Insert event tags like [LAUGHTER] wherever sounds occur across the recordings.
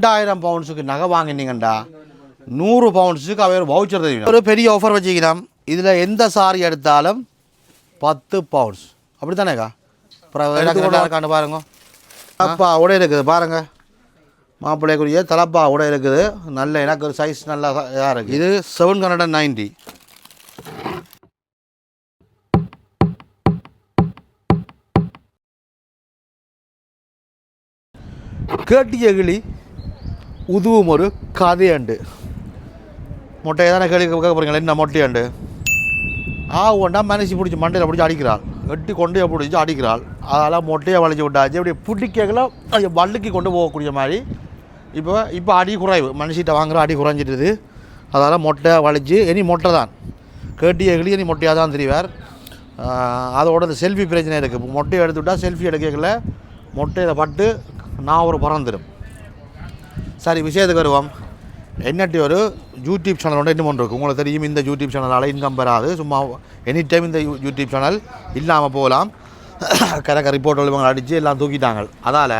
ரெண்டாயிரம் பவுண்ட்ஸுக்கு நகை வாங்கினீங்கண்டா நூறு பவுண்ட்ஸுக்கு அவர் வவுச்சர் தருவீங்க ஒரு பெரிய ஆஃபர் வச்சுக்கிறோம் இதில் எந்த சாரி எடுத்தாலும் பத்து பவுண்ட்ஸ் அப்படி தானேக்கா எடுத்துக்கொண்டு பாருங்க தலப்பா கூட இருக்குது பாருங்க மாப்பிள்ளைக்குரிய தலப்பா கூட இருக்குது நல்ல எனக்கு ஒரு சைஸ் நல்லா இதாக இருக்குது இது செவன் ஹண்ட்ரட் அண்ட் நைன்ட்டி கேட்டிய கிளி உதுவும் ஒரு கதையண்டு மொட்டையை தானே கேள்வி கேட்க போகிறீங்களா என்ன மொட்டையாண்டு ஆ ஒன்றா மனசு பிடிச்சி மண்டையில் பிடிச்சி அடிக்கிறாள் வெட்டி கொண்டையை பிடிச்சி அடிக்கிறாள் அதெல்லாம் மொட்டையை வளைச்சி விட்டாச்சு அப்படி பிடிக்கல அது வள்ளுக்கி கொண்டு போகக்கூடிய மாதிரி இப்போ இப்போ அடி குறைவு மனுஷிட்ட வாங்குற அடி குறைஞ்சிட்டுது அதெல்லாம் மொட்டை வளைச்சி இனி மொட்டை தான் கேட்டிய கிளி இனி மொட்டையாக தான் தெரிவார் அதோட இந்த செல்ஃபி பிரச்சனை இருக்குது மொட்டையை எடுத்து விட்டால் செல்ஃபி எடுக்கல மொட்டையில் பட்டு நான் ஒரு பறந்துடும் சரி விஷயத்துக்கு வருவோம். என்னட்டி ஒரு யூடியூப் சேனலோட இன்னும் ஒன்று இருக்குது உங்களுக்கு தெரியும் இந்த யூடியூப் சேனலால் இன்கம் பெறாது. சும்மா எனி டைம் இந்த யூடியூப் சேனல் இல்லாமல் போகலாம். [COUGHS] கரக்க ரிப்போர்ட் இவங்க அடித்து எல்லாம் தூக்கிட்டாங்க. அதால்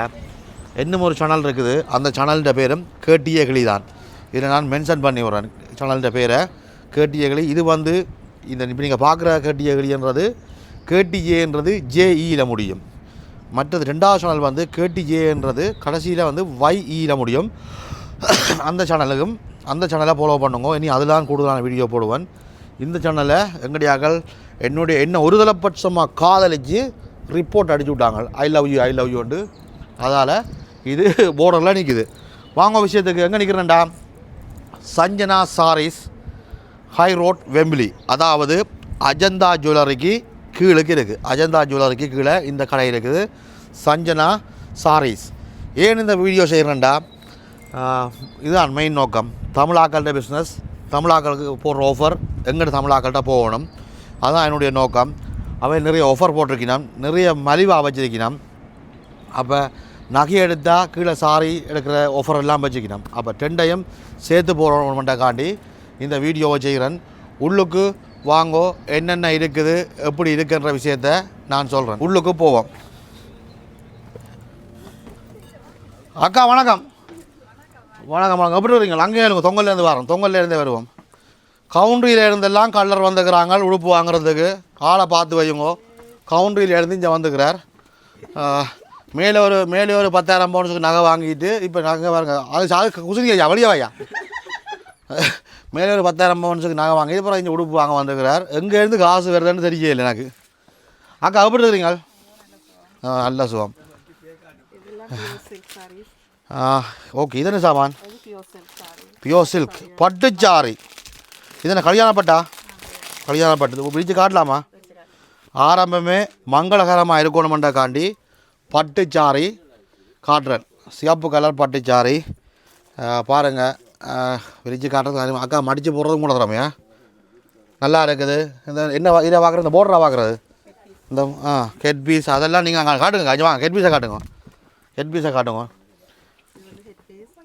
இன்னும் ஒரு சேனல் இருக்குது. அந்த சேனல்கிட்ட பேரும் கேட்டிய கிளி தான். இதை நான் மென்ஷன் பண்ணி விட்றேன். சேனல்கிட்ட பேரை கேட்டிய கிளி. இது வந்து இந்த இப்போ நீங்கள் பார்க்குற கேட்டிய கிளின்றது கேட்டிஏன்றது ஜேஇயில் முடியும். மற்றது ரெண்டாவது சேனல் வந்து கேடிஏன்றது கடைசியில் வந்து வைஇயில் முடியும். அந்த சேனலுக்கும் அந்த சேனலை ஃபாலோ பண்ணுங்க. இனி அதெல்லாம் கூடுதலான வீடியோ போடுவேன். இந்த சேனலை எங்கடியாக்கள் என்னுடைய என்ன ஒருதலைப்பட்சமாக காதலிச்சு ரிப்போர்ட் அடிச்சு விட்டாங்க. I love you I love யூண்டு அதால் இது போர்டரில் நிற்குது வாங்க விஷயத்துக்கு எங்கே நிற்கிறேன்டா Sanjana sarees high road Wembley அதாவது அஜந்தா ஜுவல்லரிக்கு கீழுக்கு இருக்குது. அஜந்தா ஜுவல்லரிக்கு கீழே இந்த கடை இருக்குது. சஞ்சனா சாரீஸ். ஏன் இந்த வீடியோ செய்கிறேன்டா? இதுதான் மெயின் நோக்கம். தமிழாக்கள்கிட்ட பிஸ்னஸ் தமிழாக்களுக்கு போடுற ஆஃபர் எங்கிட்ட தமிழாக்கள்கிட்ட போகணும். அதுதான் என்னுடைய நோக்கம். அவன் நிறைய ஆஃபர் போட்டிருக்கிறான் நிறைய மலிவாக வச்சிருக்கிறான் அப்போ நகை எடுத்தால் கீழே சாரி எடுக்கிற ஆஃபர் எல்லாம் வச்சுக்கணும் அப்போ டெண்டையும் சேர்த்து போகிறோம்ட்டாக்காண்டி இந்த வீடியோவை செய்கிறேன். உள்ளுக்கு வாங்கோ என்னென்ன இருக்குது எப்படி இருக்குன்ற விஷயத்த நான் சொல்கிறேன் உள்ளுக்கு போவோம். அக்கா வணக்கம். வணக்கம் வணக்கம். எப்படி வரீங்க அங்கே இருங்க. தொங்கல்லேருந்து வரோம் தொங்கல்லேருந்தே வருவோம். கவுண்ட்ரியில் இருந்தெல்லாம் கல்லர் வந்துக்கிறாங்க. உடுப்பு வாங்குறதுக்கு. ஆளை பார்த்து வையுங்கோ. கவுண்ட்ரியில் இருந்து இங்கே வந்துக்கிறார். மேலே ஒரு மேலே ஒரு பத்தாயிரம் பவுன்ஸுக்கு நகை வாங்கிட்டு இப்போ நகை பாருங்க. அது அது குசுங்க ஐயா வையா? [LAUGHS] மேலே ஒரு பத்தாயிரம் பவுன்ஸுக்கு நகை வாங்கி. அப்புறம் இங்கே உடுப்பு வாங்க வந்துக்கிறார் எங்கேருந்து காசு வருதுன்னு தெரியல எனக்கு. அக்கா எப்படி இருக்கிறீங்க நல்ல சுகம். ஓகே. இது என்ன சாமான்? பியூர் சில்க் பட்டுச்சாரி இது என்ன கல்யாணப்பட்டா கல்யாணப்பட்டு பிரித்து காட்டலாமா? ஆரம்பமே மங்களகரமாக இருக்கணுமெண்டாக்காண்டி பட்டுச்சாரி காட்டுறேன். சிவப்பு கலர் பட்டுச்சாரி பாருங்கள் விரிச்சு காட்டுறது அது அக்கா மடித்து போடுறதும் கூட திறமையா நல்லா இருக்குது. இந்த என்ன இதை பார்க்குறது இந்த போர்டரா பார்க்குறது இந்த ஆ ஹெட் பீஸ் அதெல்லாம் நீங்கள் அங்கே காட்டுங்க. அஞ்சு வாங்க ஹெட் பீஸை காட்டுங்க. ஹெட் பீஸை காட்டுங்க.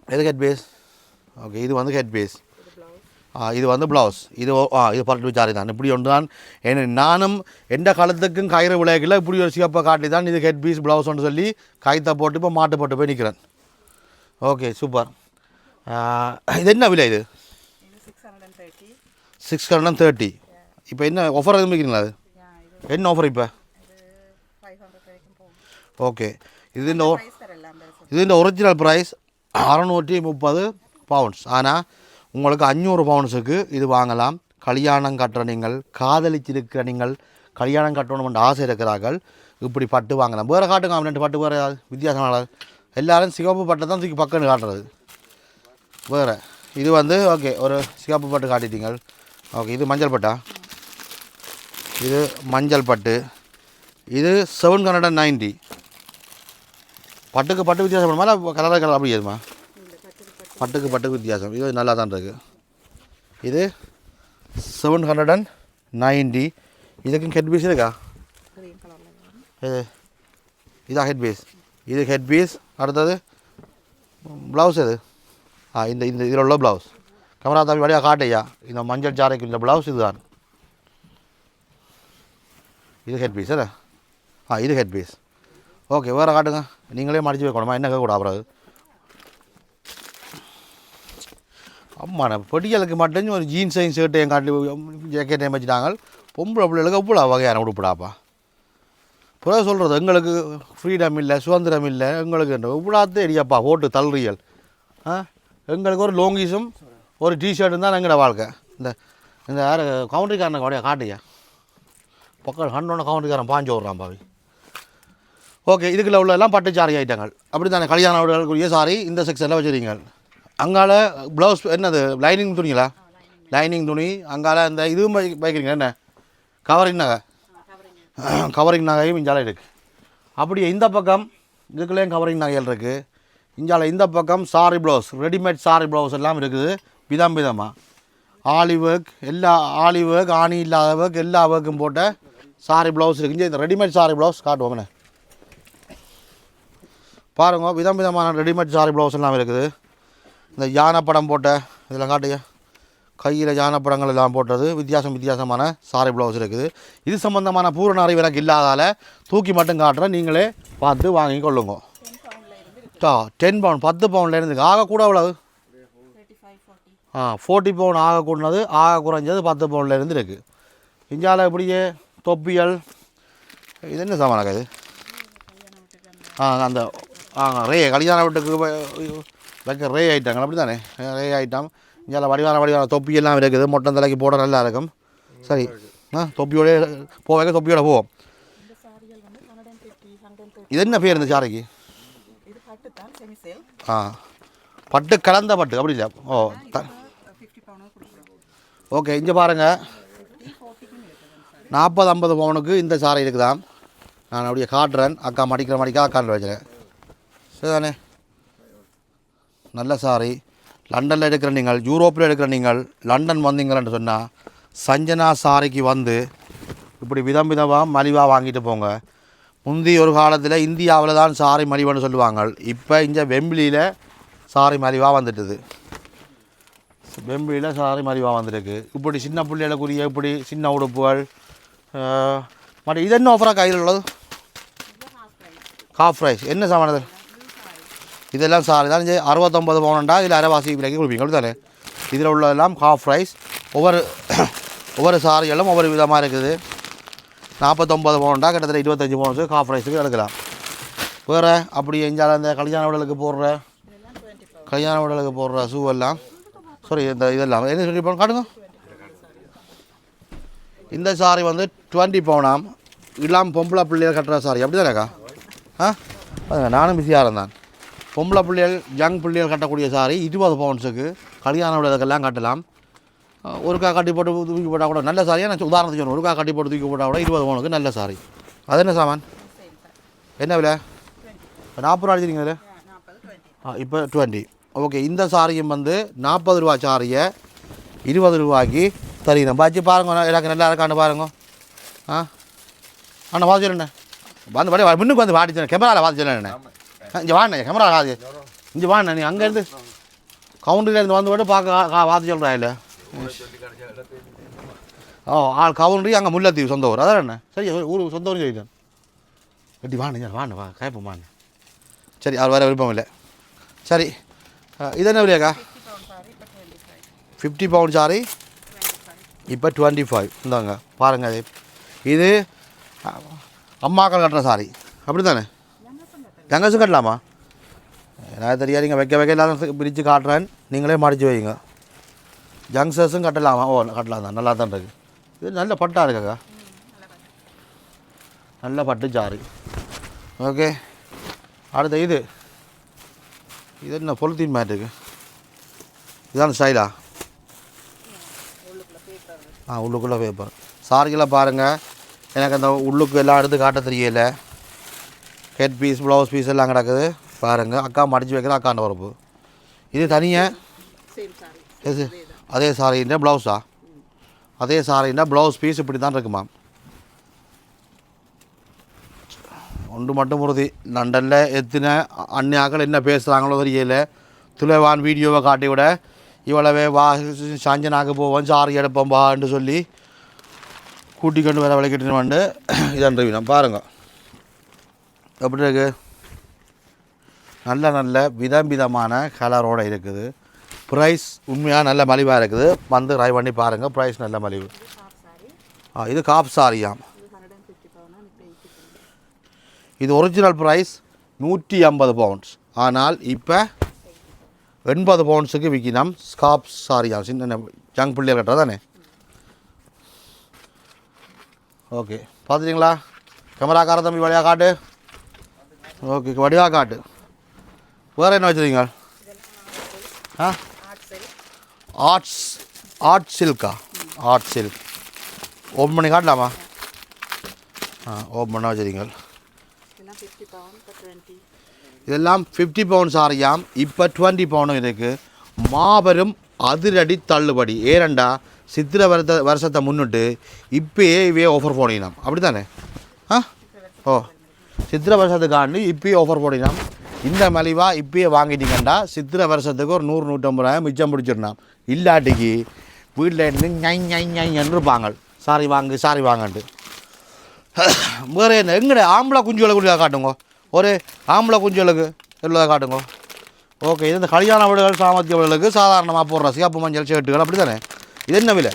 எது ஹெட் பீஸ் ஓகே இது வந்து ஹெட் பீஸ் ஆ இது வந்து ப்ளவுஸ் இது ஓ- ஆ இது பரட்டு விசாரி தான். இப்படி ஒன்று தான் ஏன்னா நானும் எந்த காலத்துக்கும் கயிறு விளையாக்கல இப்படி ஒரு சிவப்பை காட்டி தான் இது ஹெட் பீஸ் ப்ளவுஸ்னு சொல்லி கைத்தை போட்டு இப்போ மாட்டு போட்டு போய் நிற்கிறேன் ஓகே சூப்பர் இது என்ன விலை இது சிக்ஸ் ஹண்ட்ரட் அண்ட் தேர்ட்டி இப்போ என்ன ஆஃபர் எதுவும் வைக்கிறீங்களா அது என்ன ஆஃபர் இப்போ ஓகே இது இந்த இது இந்த ஒரிஜினல் ப்ரைஸ் அறநூற்றி முப்பது பவுண்ட்ஸ் ஆனால் உங்களுக்கு அஞ்சூறு பவுண்ட்ஸுக்கு இது வாங்கலாம் கல்யாணம் கட்டுற நீங்கள் காதலிச்சிருக்கிற நீங்கள் கல்யாணம் கட்டணும்னு ஆசை இருக்கிறார்கள் இப்படி பட்டு வாங்கலாம் வேறு காட்டுங்க ரெண்டு பட்டு வேறு வித்தியாசமான எல்லாரும் சிவப்பு பட்டை தான் தூக்கி பக்கம்னு காட்டுறது வேறு. இது வந்து ஓகே ஒரு சிகப்பு பட்டு காட்டிட்டீங்க. ஓகே இது மஞ்சள் பட்டா. இது மஞ்சள் பட்டு. இது செவன் ஹண்ட்ரட் அண்ட் நைன்டி பட்டுக்கு பட்டு வித்தியாசம் பண்ணுமா இல்லை கலர் கலர் அப்படி ஏதுமா பட்டுக்கு பட்டுக்கு வித்தியாசம். இது நல்லா தான் இருக்குது இது செவன் ஹண்ட்ரட் அண்ட் நைன்டி இதுக்கும் ஹெட் பீஸ் இருக்கா? இது இதா ஹெட் பீஸ் இது ஹெட் பீஸ் அடுத்தது ப்ளவுஸ் எது? இந்த இந்த இதில் உள்ள ப்ளவுஸ் கேமரா தம்பி வழியாக காட்டையா இந்த மஞ்சள் ஜாரைக்கு இந்த ப்ளவுஸ் இதுதான் இது ஹெட் பீஸ் இல்லை ஆ இது ஹெட் பீஸ் ஓகே வேறு காட்டுங்க நீங்களே மடிச்சு வைக்கணுமா என்ன கேட்கக்கூடாது அப்புறம் அது நம்ம பொடிகளுக்கு மட்டும் ஒரு ஜீன்ஸையும் ஷர்ட்டையும் காட்டி ஜேக்கெட்டையும் வச்சுட்டாங்க பொம்பளை பிள்ளைகளுக்கு அவ்வளோ வகையான உடுப்புடாப்பா புற சொல்கிறது எங்களுக்கு ஃப்ரீடம் இல்லை சுதந்திரம் இல்லை எங்களுக்கு இவ்வளோத்தே இடியாப்பா ஓட்டு தள்ளுறியல் ஆ எங்களுக்கு ஒரு லோங்கிஸும் ஒரு டிஷர்ட்டும் தான் எங்களோட வாழ்க்கை. இந்த இந்த யார் கவுண்டரிக்காரனை கூட காட்டுயா பக்கம் கண்டோன கவுண்டரிக்காரன் பாஞ்சு விட்றான் பாவி. ஓகே இதுக்குள்ள உள்ள எல்லாம் பட்டு சாரி ஐட்டங்கள். அப்படி தானே கல்யாண வீடுகளுக்குரிய சாரி இந்த செக்ஷனில் வச்சுருக்கீங்க. அங்கால ப்ளவுஸ் என்னது? லைனிங் துணிங்களா? லைனிங் துணி அங்கால இந்த இதுவும் வைக்கிறீங்க என்ன? கவரிங் நகை. கவரிங் நகையும் இஞ்சால இருக்குது அப்படியே இந்த பக்கம் இதுக்குள்ளேயும் கவரிங் நகைகள் இருக்குது இஞ்சால இந்த பக்கம் sari blouse readymade sari blouse எல்லாம் இருக்குது. விதம் விதமாக ஆலி ஒர்க் எல்லா ஆலி ஒர்க் ஆணி இல்லாத ஒர்க் எல்லா ஒர்க்கும் போட்ட சாரி ப்ளவுஸ் இருக்குது. இந்த ரெடிமேட் சாரி ப்ளவுஸ் காட்டுவோங்கண்ணே பாருங்க விதம் விதமான ரெடிமேட் சாரி ப்ளவுஸ் எல்லாம் இருக்குது. இந்த யானை படம் போட்ட இதெல்லாம் காட்டுங்க. கையில் யானை படங்கள் எல்லாம் போட்டது. வித்தியாசம் வித்தியாசமான சாரி ப்ளவுஸ் இருக்குது. இது சம்மந்தமான பூரண அறிவு எனக்கு இல்லாதால தூக்கி மட்டும் காட்டுறேன். நீங்களே பார்த்து வாங்கி கொள்ளுங்க டா டென் பவுன் பத்து பவுன்ல இருந்து ஆக கூட எவ்வளவு? தேர்ட்டி ஃபைவ் ஃபார்ட்டி ஆ ஃபோர்ட்டி பவுன் ஆக கூடனது ஆக குறைஞ்சது பத்து பவுன்ல இருந்து இருக்குது இந்தியாவில் இப்படியே தொப்பியல். இது என்ன சாமானாக்கா இது? ஆ அந்த ஆ ரே கல்யாண வீட்டுக்கு வைக்க ரே ஐட்டங்கள் அப்படி தானே? ரே ஐட்டம். இந்தியாவில் வடிவான வடிவான தொப்பி எல்லாம் இருக்குது. மொட்டை தலைக்கு போட நல்லா இருக்கும். சரி. ஆ தொப்பியோட போவேக தொப்பியோட போவோம். இது என்ன பேர் இந்த சாரைக்கு இது பட்டு தான் செமி சேல் ஆ. பட்டு கலந்த பட்டு அப்படி இல்லை. ஓ த ஓகே இங்கே பாருங்கள் நாற்பது ஐம்பது பவுனுக்கு இந்த சாரை இருக்குதாம் நான் அப்படியே காட்டுறேன். அக்கா மடிக்கிற மடிக்கா அக்காண்டில் வச்சுறேன் சரிதானே? நல்ல சாரி. லண்டனில் எடுக்கிற நீங்கள் யூரோப்பில் எடுக்கிற நீங்கள் லண்டன் வந்தீங்கன்னு சொன்னால் சஞ்சனா சாரிக்கு வந்து இப்படி விதம் விதமாக மலிவாக வாங்கிட்டு போங்க. முந்தி ஒரு காலத்தில் இந்தியாவில் தான் சாரி மலிவுன்னு சொல்லுவாங்க இப்போ இங்கே வெம்பிலியில் சாரி மலிவாக வந்துட்டுது. வெம்பிலியில் சாரி மலிவாக வந்திருக்கு. இப்படி சின்ன பிள்ளைகளுக்குரிய இப்படி சின்ன உடுப்புகள் மற்ற இது என்ன ஆஃபராக கையில் உள்ளது? ஹாஃப் ப்ரைஸ் என்ன சாமானது இதெல்லாம் சாரி தான் அறுபத்தொம்பது பவுனண்டா இதில் அரைவாசி விலைக்கு கொடுப்பீங்க. அப்படி தானே இதில் உள்ளதெல்லாம் ஹாஃப் ப்ரைஸ் ஒவ்வொரு ஒவ்வொரு சாரிகளும் ஒவ்வொரு விதமாக இருக்குது. நாற்பத்தொம்பது பவுனண்டா கிட்டத்தட்ட இருபத்தஞ்சி பவுன்ஸு காஃப் ரைஸுக்கு எடுக்கலாம் வேறு அப்படி எஞ்சாலும் இந்த கல்யாண உடலுக்கு போடுற கல்யாண உடலுக்கு போடுற ஷூ எல்லாம் சாரி இந்த இதெல்லாம் என்ன சொல்லி பவுன் காட்டுங்க. இந்த சாரி வந்து டுவெண்ட்டி பவுனாம் இல்லாமல் பொம்பளை பிள்ளைகள் கட்டுற சாரி அப்படி தானேக்கா ஆ? நானும் பிஸியாக இருந்தேன். பொம்பளை பிள்ளைகள் யங் பிள்ளைகள் கட்டக்கூடிய சாரி இருபது பவுன்ஸுக்கு கல்யாண உடலுக்கெல்லாம் கட்டலாம். ஒருக்கா கட்டி போட்டு தூக்கி போட்டால் கூட நல்ல சாரியாக நான் உதாரணத்துக்கு சொல்றேன் ஒருக்கா கட்டி போட்டு தூக்கி போட்டால் கூட இருபது பவுனுக்கு நல்ல சாரி. அது என்ன சாமான்? என்ன விலை? நாற்பது ரூபா அடிச்சிருங்க ஆ இப்போ டுவெண்ட்டி. ஓகே இந்த சாரியும் வந்து நாற்பது ரூபா சாரியை இருபது ரூபாய்க்கு தருகிறேன். பாச்சு பாருங்க எனக்கு நல்லா இருக்கான்னு பாருங்க. ஆ? அண்ணா பார்த்து சொல்லுண்ணே. வந்து படி முன்னுக்கு வந்து வாடி கேமராவில் பார்த்து சொல்லுண்ணே. இங்கே வாண்ணே கேமரா காது இங்கே வாண்ணே நீ அங்கேருந்து கவுண்டர்லேருந்து வந்து விட்டு பார்க்க பார்த்து சொல்கிறா இல்லை. ஓ ஆள் கவுண்டரி அங்கே முல்லைத்தீவு சொந்த ஊர் அதான் என்ன சரி ஊர் சொந்த ஊர் சொல்லிட்டேன் எப்படி வாண்ணு வாண்ணு வா கேட்போம் சரி அவர் வர விருப்பம் இல்லை சரி இது என்ன விலையாக்கா ஃபிஃப்டி ஃபிஃப்டி பவுண்ட் சாரி இப்போ டுவெண்ட்டி ஃபைவ் இந்தாங்க பாருங்கள் இது இது அம்மாக்கள் கட்டுற சாரி அப்படி தானே தங்கசும் கட்டலாமா எனக்கு தெரியாது நீங்கள் வைக்க வைக்க எல்லாரும் பிரித்து காட்டுறேன் நீங்களே மடித்து வைங்க யங்ஸ்டர்ஸும் கட்டலாமா. ஓ கட்டலாம் தான். நல்லா தான் இருக்கு. இது நல்ல பட்டா இருக்காக்கா நல்ல பட்டு சாரி ஓகே. அடுத்த இது. இது என்ன பொலித்தீன் மேட்டுக்கு இதான் ஸ்டைலா ஆ? உள்ளுக்குள்ளே பேப்பர் சாரிகளை பாருங்கள் எனக்கு அந்த உள்ளுக்கு எல்லாம் எடுத்து காட்ட தெரியல. ஹெட் பீஸ் ப்ளவுஸ் பீஸ் எல்லாம் கிடக்குது. பாருங்கள் அக்கா மடித்து வைக்கிற அக்காண்ட வரப்பு இது தனியாக அதே சாரின்ற ப்ளவுஸா அதே சாரின்னா ப்ளவுஸ் பீஸ் இப்படி தான் இருக்குமா? ஒன்று மட்டும் உறுதி. லண்டனில் எத்தனை அந்நியாக்கள் என்ன பேசுகிறாங்களோ தெரியல. துளைவான் வீடியோவை காட்டி விட இவ்வளவே வா சாஞ்சனாக்கு போவோம் சாரி எடுப்போம் வான்னு சொல்லி கூட்டி கொண்டு வர விளக்கிட்டு வந்து இதன் வீணம் பாருங்கள் எப்படி இருக்குது நல்ல நல்ல விதம் விதமான கலரோடு இருக்குது. ப்ரைஸ் உண்மையாக நல்ல மலிவாக இருக்குது. வந்து ட்ரை பண்ணி பாருங்கள் ப்ரைஸ் நல்ல மலிவு. ஆ இது காப் சாரியாம் இது ஒரிஜினல் ப்ரைஸ் நூற்றி ஐம்பது பவுண்ட்ஸ் ஆனால் இப்போ எண்பது பவுண்ட்ஸுக்கு விற்கினோம் ஸ்காப் சாரியாம் சின்ன ஜங் பிள்ளைகள் கட்டுறது தானே ஓகே பார்த்துட்டிங்களா? கேமரா கார தம்பி வழியாக காட்டு. ஓகே வடிவாக காட்டு. வேறு என்ன வச்சுருக்கீங்க? ஆ? ஆர்ட்ஸ் ஆர்ட் சில்கா ஆர்ட் சில்க் ஓப்பன் பண்ணி காட்டலாமா? ஆ ஓப்பன் பண்ண வச்சுருக்கீங்க. இதெல்லாம் ஃபிஃப்டி பவுண்ட்ஸ் ஆரியாம் இப்போ டுவெண்ட்டி பவுண்டும் இருக்குது மாபெரும் அதிரடி தள்ளுபடி. ஏனண்டா சித்திர வருத்த வருஷத்தை முன்னிட்டு இப்பயே இவையே ஆஃபர் போடினோம் அப்படி தானே ஆ? ஓ. சித்திர வருஷத்துக்காண்டி இப்பயே ஆஃபர் போடினோம் இந்த மலிவா இப்பயே வாங்கிட்டீங்கண்டா சித்திர வருஷத்துக்கு ஒரு நூறு ரூபாய் மிச்சம் பிடிச்சிடலாம் இல்லாட்டிக்கு வீட்டில் இருந்து ஞை ஞை ஞைன்னு இருப்பாங்க சாரி வாங்கு சாரி வாங்கன்ட்டு. வேறு என்ன எங்கட ஆம்பளை குஞ்சுகளை கூட காட்டுங்க? ஒரு ஆம்பளை குஞ்சுகளுக்கு எல்லாம் காட்டுங்க. ஓகே இது இந்த கல்யாண வீடுகள் சாமர்த்திய வீடுகளுக்கு சாதாரணமாக போடுற சிகப்பு மஞ்சள் ஷர்ட்டுகள் அப்படி தானே இது என்ன விலை?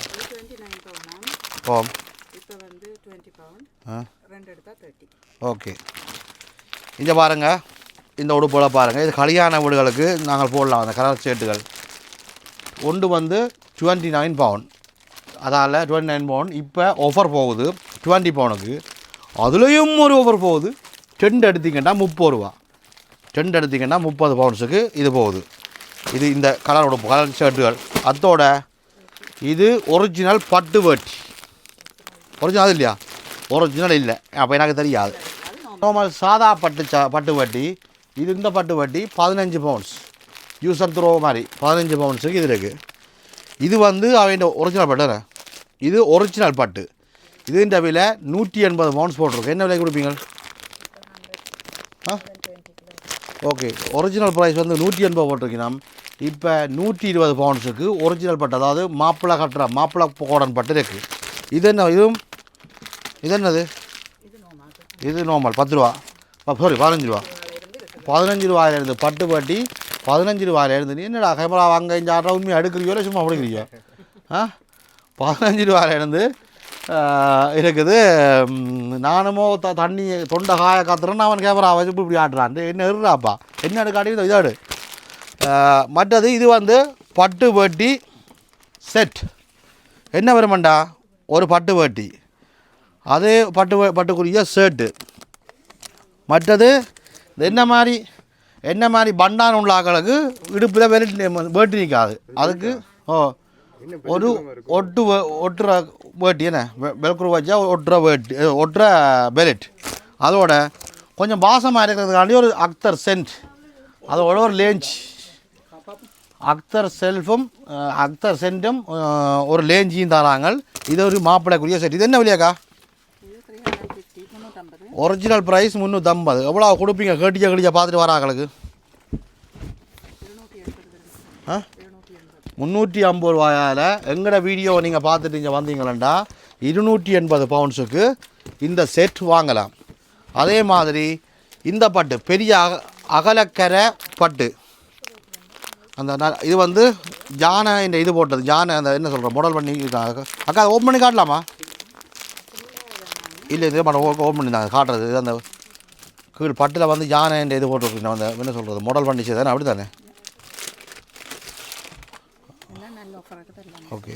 ஓ. ஓகே. இங்கே பாருங்கள் இந்த உடுப்போல பாருங்கள் இது கல்யாண வீடுகளுக்கு நாங்கள் போடலாம் அந்த கலர் ஷர்ட்டுகள் ஒன்று வந்து டுவெண்ட்டி நைன் பவுண்ட் அதால் டுவெண்ட்டி நைன் பவுண்ட் இப்போ ஆஃபர் போகுது. டுவெண்ட்டி பவுனுக்கு அதுலேயும் ஒரு ஆஃபர் போகுது. டென்ட் எடுத்தீங்கன்னா முப்பது ரூபா. டென்ட் எடுத்தீங்கன்னா முப்பது பவுண்ட்ஸுக்கு இது போகுது. இது இந்த கலர் உடுப்பு கலர் ஷர்ட்டுகள் அத்தோட இது ஒரிஜினல் பட்டு வேட்டி. ஒரிஜினல் இல்லையா? ஒரிஜினல் இல்லை. அப்போ எனக்கு தெரியாது. நார்மல் சாதா பட்டு சா பட்டு வட்டி. இது இந்த பட்டு வட்டி பதினஞ்சு பவுன்ஸ் யூஸ் அண்ட் த்ரோ மாதிரி பதினஞ்சு பவுன்ஸுக்கு இது இருக்குது இது வந்து அவன் ஒரிஜினல் பட்டு இது ஒரிஜினல் பட்டு. இதுன்ற விலை நூற்றி எண்பது பவுன்ஸ் போட்டிருக்கு. என்ன விலை கொடுப்பீங்க? ஆ? ஓகே ஒரிஜினல் ப்ரைஸ் வந்து நூற்றி எண்பது போட்டிருக்கணும் இப்போ நூற்றி இருபது பவுன்ஸுக்கு ஒரிஜினல் பட்டு அதாவது மாப்பிள்ளை கட்டுற மாப்பிள்ளை கோடன் பட்டு இருக்குது இது என்ன இதுவும் இது என்னது? இது இது நார்மல் பத்து ரூபா. சாரி பதினஞ்சு ரூபா. பதினஞ்சு ரூபாயிலேருந்து பட்டு பட்டி பதினஞ்சு ரூபாயிலேருந்து நீ என்னடா கேமரா வாங்க இங்கே ஆடுற உண்மையாக எடுக்கிறியோ இல்லை சும்மா பிடிக்கிறியோ? ஆ? பதினஞ்சு ரூபாயிலேருந்து இருக்குது நானுமோ த தண்ணி தொண்டை காய காத்துறேன்னு அவன் கேமரா வச்சு இப்படி ஆட்டுறான். ஆடுறான் என்ன இருறாப்பா? என்ன எடுக்காட்டி இதாடு. மற்றது இது வந்து பட்டு வேட்டி செட் என்ன வருமாண்டா? ஒரு பட்டு வேட்டி. அதே பட்டு பட்டுக்குரிய ஷர்ட்டு மற்றது என்ன மாதிரி என்ன மாதிரி பண்டான் உள்ள ஆக்களுக்கு இடுப்பில் வெட்டி வேட்டி நிற்காது அதுக்கு ஓ ஒரு ஒட்டு ஒட்டுற வேட்டி என்ன? வெல்க்ரூ வச்சா ஒட்டுற வேட்டி ஒட்டுற பெலட் அதோட கொஞ்சம் பாசமாக இருக்கிறதுக்காண்டி ஒரு அக்தர் சென்ட். அதோட ஒரு லேஞ்ச். அக்தர் செல்ஃபும் அக்தர் சென்ட்டும் ஒரு லேஞ்சியும் தராங்க இது ஒரு மாப்பிள்ளைக்குரிய செட் இது என்ன விலையாக்கா இது த்ரீ ஹண்ட்ரட் ஃபிஃப்டி முந்நூற்றம்பது ஒரிஜினல் ப்ரைஸ் முந்நூற்றம்பது எவ்வளோ கொடுப்பீங்க? கேட்டிச்ச கடிச்சா பார்த்துட்டு வராங்களுக்கு ஆ? முந்நூற்றி ஐம்பது ரூபாயால் எங்களோட வீடியோ நீங்கள் பார்த்துட்டு இங்கே வந்தீங்களா இருநூற்றி எண்பது பவுண்ட்ஸுக்கு இந்த செட் வாங்கலாம். அதே மாதிரி இந்த பட்டு பெரிய அக அகலக்கரை பட்டு. அந்த இது வந்து ஜானை இந்த இது போட்டது. ஜானை அந்த என்ன சொல்கிறோம் மாடல் பண்ணி அக்கா ஓப்பன் பண்ணி காட்டலாமா? இல்லை இதே பண்ண ஓப்பன் பண்ணி காட்டுறது. இது அந்த கீழ் பட்டில் வந்து யானை இந்த இது போட்டுருக்கீங்க. அந்த என்ன சொல்கிறது மாடல் பண்ணி செய்தானே அப்படி தானே ஓகே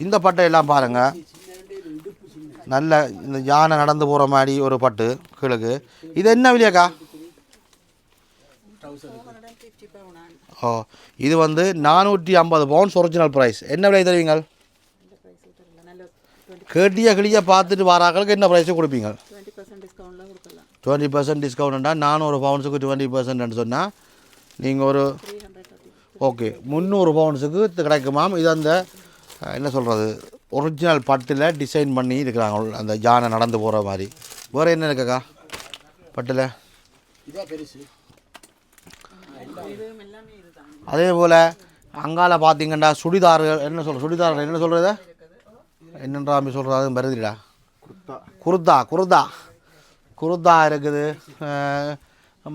இந்த பட்டை எல்லாம் பாருங்கள் நல்ல இந்த யானை நடந்து போகிற மாதிரி ஒரு பட்டு கீழுக்கு. இது என்ன விலையாக்கா? ஓ இது வந்து நானூற்றி ஐம்பது பவுன்ஸ் ஒரிஜினல் ப்ரைஸ் என்ன விலை தருவீங்க இந்த ப்ரைஸ் தரல நல்ல டுவெண்ட்டி கேட்டிய கிளிய பார்த்துட்டு வராங்களுக்கு என்ன ப்ரைஸு கொடுப்பீங்க டுவெண்ட்டி பர்சன்ட் பர்சன்ட் டிஸ்கவுண்ட்டா நானூறு பவுண்ட்ஸுக்கு டுவெண்ட்டி பர்சன்ட்னு சொன்னால் நீங்கள் ஒரு ஓகே முந்நூறு பவுண்ட்ஸுக்கு இது கிடைக்குமாம் இது அந்த என்ன சொல்கிறது ஒரிஜினல் பட்டில் டிசைன் பண்ணி இருக்கிறாங்க அந்த யானை நடந்து போகிற மாதிரி வேறு என்ன இருக்குக்கா பட்டில் இதுவும் எல்லாமே இதுதான் அதே போல் அங்கால பார்த்தீங்கன்னா சுடிதார்கள் என்ன சொல்ற சுடிதார்கள் என்ன சொல்கிறது என்னன்றா அப்படி சொல்கிறது வருதுடா குர்தா. குர்தா குர்தா. இருக்குது.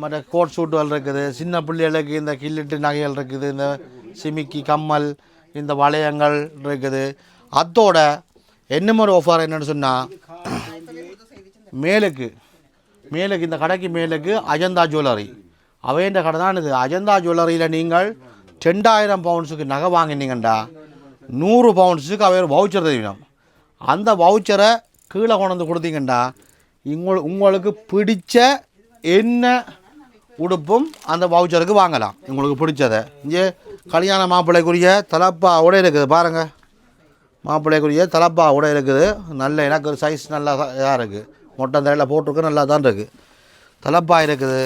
மற்ற கோட் சூட்டுகள் இருக்குது. சின்ன பிள்ளைகளுக்கு இந்த கில்லிட்டு நகைகள் இருக்குது. இந்த சிமிக்கி கம்மல் இந்த வளையங்கள் இருக்குது. அதோட என்னமோ ஒரு ஆஃபர் என்னன்னு சொன்னால் மேலுக்கு மேலுக்கு இந்த கடைக்கு மேலுக்கு அஜந்தா ஜுவல்லரி அவைன்ற கடை தான் இது அஜந்தா ஜுவல்லரியில் நீங்கள் ரெண்டாயிரம் பவுண்ட்ஸுக்கு நகை வாங்கினீங்கண்டா. நூறு பவுண்ட்ஸுக்கு அவை ஒரு வவுச்சர் தெரியும் அந்த வவுச்சரை கீழே கொண்டு வந்து கொடுத்தீங்கண்டா உங்கள் உங்களுக்கு பிடிச்ச என்ன உடுப்பும் அந்த வவுச்சருக்கு வாங்கலாம். உங்களுக்கு பிடிச்சதை. இங்கே கல்யாண மாப்பிள்ளைக்குரிய தலப்பாவோட இருக்குது பாருங்கள் மாப்பிள்ளைக்குரிய தலப்பாவோட இருக்குது. நல்ல எனக்கு ஒரு சைஸ் நல்லா இதாக இருக்குது மொட்டை தரையில் போட்டிருக்கு நல்லா தான் இருக்குது தலப்பா இருக்குது.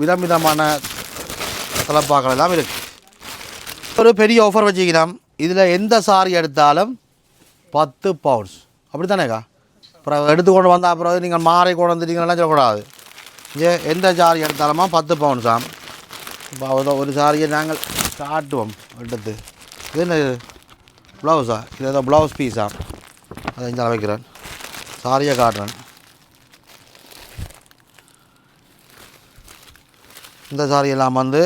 விதம் விதமான தலப்பாக்கள் எல்லாம் இருக்குது ஒரு பெரிய ஆஃபர் வச்சுக்கிறோம் இதில் எந்த சாரி எடுத்தாலும் பத்து பவுண்ட்ஸ் அப்படி தானேக்கா அப்புறம் எடுத்துக்கொண்டு வந்தால் அப்புறம் நீங்கள் மாறி கொண்டு வந்துட்டீங்கன்னா சொல்லக்கூடாது. இங்கே எந்த சாரி எடுத்தாலுமா பத்து பவுண்ட்ஸாம் இப்போ அவ்வளோ ஒரு சாரியை நாங்கள் காட்டுவோம் எடுத்து. இது என்ன ப்ளவுஸா? இது ஏதோ ப்ளவுஸ் பீஸா அதை இங்கே வைக்கிறேன். சாரியை காட்டுறேன். இந்த சாரி எல்லாம் வந்து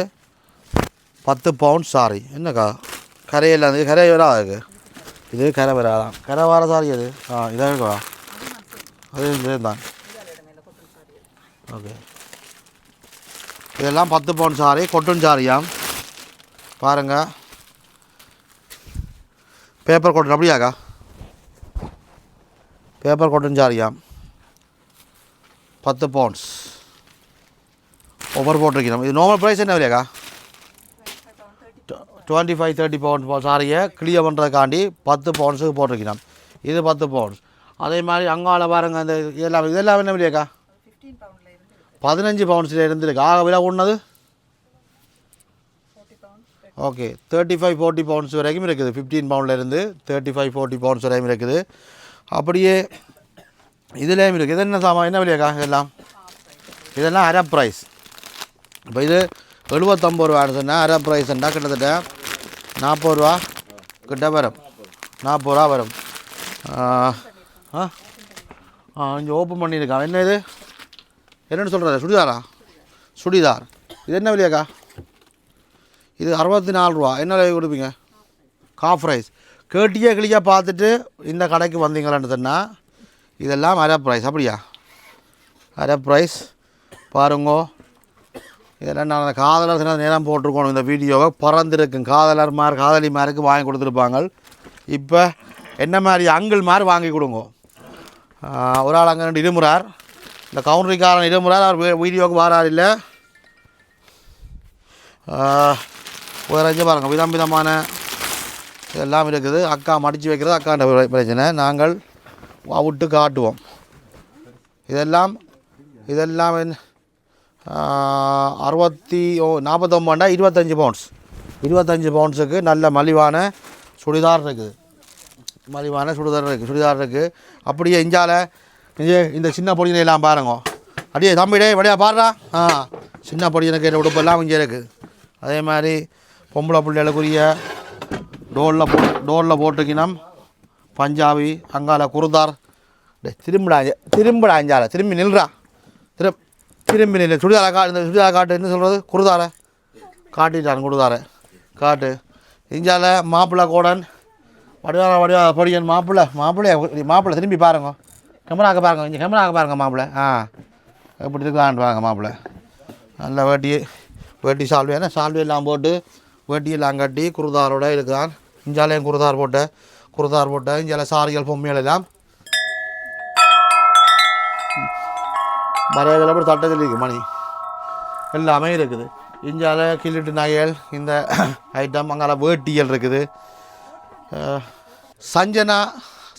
பத்து பவுண்ட் சாரி என்னக்கா? கரையில் வந்து கரை இருக்குது இது கரவரா. தான் கரவார சாரி அது. ஆ இதாக இருக்கா அது இது தான் ஓகே. இதெல்லாம் பத்து பவுன் சாரி கொட்டன் சாரியாம் பாருங்கள் பேப்பர் கொட்டன் அப்படியாக்கா? பேப்பர் கொட்டன் சாரியாம் பத்து பவுன்ஸ். ஒவ்வொரு போட்டிருக்கிறோம். இது நார்மல் ப்ரைஸ் என்ன இல்லையாக்கா டுவெண்ட்டி ஃபைவ் தேர்ட்டி பவுண்ட் சாரியை கிளியர் பண்ணுறதுக்காண்டி பத்து பவுண்ட்ஸுக்கு போட்டிருக்கிறான். இது பத்து பவுண்ட்ஸ் அதே மாதிரி அங்கால பாருங்கள் அந்த இதெல்லாம் இதெல்லாம் என்ன இல்லையாக்கா பதினஞ்சு பவுண்ட்ஸில் இருந்துருக்கு. ஆக விலை ஒன்றது okay thirty five forty pounds வரைக்கும் இருக்குது. ஃபிஃப்டீன் பவுண்ட்லேருந்து தேர்ட்டி ஃபைவ் ஃபோர்ட்டி பவுண்ட்ஸ் வரைக்கும் இருக்குது. அப்படியே இதுலேயும் இருக்குது இது என்ன சாமான்? என்ன விலையாக்கா இதெல்லாம்? இதெல்லாம் அரை ப்ரைஸ் இப்போ இது எழுபத்தொம்பது ரூபான்னு சொன்னால் அரை ப்ரைஸ்ன்னா கிட்டத்தட்ட நாற்பது ரூபா கிட்ட வரும். நாற்பது ரூபா வரும். ஆ ஆ இங்கே ஓப்பன் பண்ணியிருக்கான். என்ன இது? என்னென்னு சொல்கிறாரு சுடிதாரா? சுடிதார். இது என்ன விலையாக்கா? இது அறுபத்தி நாலு ரூபா. என்ன விலை கொடுப்பீங்க? காஃப் ரைஸ் கேட்டியே கிளியாக பார்த்துட்டு இந்த கடைக்கு வந்தீங்களான்னு சொன்னால் இதெல்லாம் அரை ப்ரைஸ் அப்படியா? அரை ப்ரைஸ் பாருங்கோ. இதெல்லாம் நான் அந்த காதலர் தின நேரம் போட்டிருக்கோம் இந்த வீடியோவை பிறந்திருக்கும் காதலர்மார் காதலிமாருக்கு வாங்கி கொடுத்துருப்பாங்க. இப்போ என்ன மாதிரி அங்கிள் மாதிரி வாங்கி கொடுங்க. ஒரு ஆள் அங்கே ரெண்டு இருமுறார். இந்த கவுண்டரிக்காரன் இருமுறார் அவர் வீடியோவுக்கு வாரார் இல்லை. வேறு எங்கே பாருங்கள் விதம் விதமான இதெல்லாம் இருக்குது. அக்கா மடித்து வைக்கிறது அக்காண்ட பிரச்சனை. நாங்கள் விட்டு காட்டுவோம். இதெல்லாம் இதெல்லாம் என்ன அறுபத்தி ஓ நாற்பத்தொம்பண்டா இருபத்தஞ்சி பவுண்ட்ஸ் இருபத்தஞ்சி பவுண்ட்ஸுக்கு நல்ல மலிவான சுடிதார் இருக்குது. மலிவான சுடிதார் இருக்குது சுடிதார் இருக்குது. அப்படியே இஞ்சால இந்த சின்ன பொடியினெல்லாம் பாருங்க. அப்படியே தம்பிடே வழியா பாடுறா ஆ சின்ன பொடியினை என்ன உடுப்பெல்லாம் இங்கே இருக்குது அதே மாதிரி பொம்பளை பிள்ளைகளுக்குரிய டோலில் போ டோலில் போட்டுக்கினோம் பஞ்சாபி அங்கால குருதார். டே திரும்பிடா இங்க. திரும்புடா இஞ்சால திரும்பி நில்றா. திரும் திரும்பி நில்லு சுடிதாரை கா இந்த சுடிதாரை காட்டு என்ன சொல்கிறது குருதார. காட்டிட்டான் குருதார. காட்டு. இஞ்சால மாப்பிள்ளை கோடன் வடிவார வடிவா பொடியன் மாப்பிள்ளை மாப்பிள்ளை மாப்பிள்ளை திரும்பி பாருங்க. கேமராக்க பாருங்க இங்கே கேமராக்க பாருங்க மாப்பிள்ளை. ஆ. எப்படி இருக்கான்னு பாருங்க மாப்பிள்ளை. நல்ல வேட்டி வேட்டி சால்வே என்ன? சால்வே எல்லாம் போட்டு வேட்டியெல்லாம் கட்டி குருதாரோட இருக்கான் இஞ்சாலையும் குருதார் போட்ட குருதார் போட்ட இஞ்சால சாரிகள் பொம்மைகள் எல்லாம் மறைகள் அப்படி தட்டத்தில் இருக்குது மணி. எல்லாமே இருக்குது. இஞ்சால கிள்ளிட்டு நாயல் இந்த [COUGHS] ஐட்டம் அங்கால வேட்டியல் இருக்குது. சஞ்சனா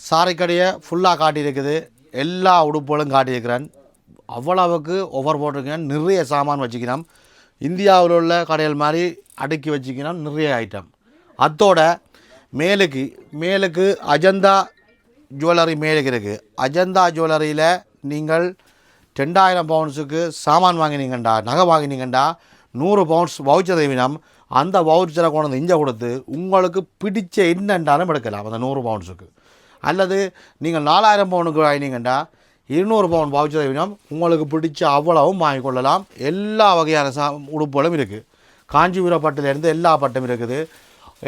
சாரைக்கடையை ஃபுல்லாக காட்டியிருக்குது. எல்லா உடுப்புகளும் காட்டியிருக்கிறேன். அவ்வளவுக்கு ஒவ்வொரு போட்டிருக்கேன் நிறைய சாமான் வச்சுக்கணும் இந்தியாவில் உள்ள கடைகள் மாதிரி அடுக்கி வச்சுக்கணும் நிறைய ஐட்டம் அதோட மேலுக்கு மேலுக்கு அஜந்தா ஜுவல்லரி மேலுக்கு இருக்குது அஜந்தா ஜுவல்லரியில் நீங்கள் ரெண்டாயிரம் பவுன்ஸுக்கு சாமான் வாங்கினீங்கண்டா நகை வாங்கினீங்கண்டா நூறு பவுன்ஸ் வவுச்சர் வினம் அந்த வவுச்சரை கொண்டு வந்து இங்கே கொடுத்து உங்களுக்கு பிடிச்ச என்னண்டாலும் எடுக்கலாம் அந்த நூறு பவுன்ஸுக்கு. அல்லது நீங்கள் நாலாயிரம் பவுனுக்கு வாங்கினீங்கண்டா இருநூறு பவுன் வவுச்சர் தேவினம் உங்களுக்கு பிடிச்ச அவ்வளவும் வாங்கிக்கொள்ளலாம் எல்லா வகையான சா உடுப்புகளும் இருக்குது காஞ்சிபுரம் பட்டிலேருந்து எல்லா பட்டும் இருக்குது.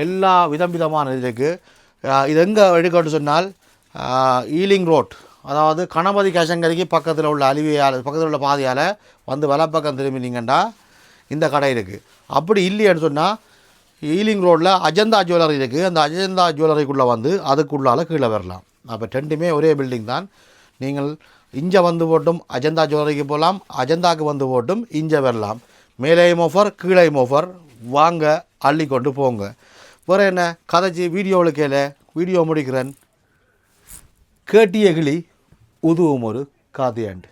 எல்லா விதம் விதமான இது இருக்குது இது எங்கே எடுக்கணும்னு சொன்னால் ஈலிங் ரோட் அதாவது கணபதி கேசங்கரிக்கு பக்கத்தில் உள்ள அழிவியால் பக்கத்தில் உள்ள பாதையால் வந்து வலப்பக்கம் திரும்பினீங்கன்னா இந்த கடை இருக்குது அப்படி இல்லைன்னு சொன்னால் ஈலிங் ரோட்டில் அஜந்தா ஜுவல்லரி இருக்குது அந்த அஜந்தா ஜுவல்லரிக்குள்ளே வந்து அதுக்குள்ளால கீழே வரலாம். அப்போ ரெண்டுமே ஒரே பில்டிங் தான். நீங்கள் இஞ்சை வந்து போட்டும் அஜந்தா ஜுவல்லரிக்கு போகலாம் அஜந்தாக்கு வந்து போட்டும் இஞ்சை வரலாம். மேலேயும் ஆஃபர் கீழேயும் ஆஃபர் வாங்க அள்ளி கொண்டு போங்க. வேறு என்ன? கதைச்சி வீடியோவில் கேளு. வீடியோ முடிக்கிறேன். கேட்டிய கிளி. உதுவும் ஒரு காதியாண்டு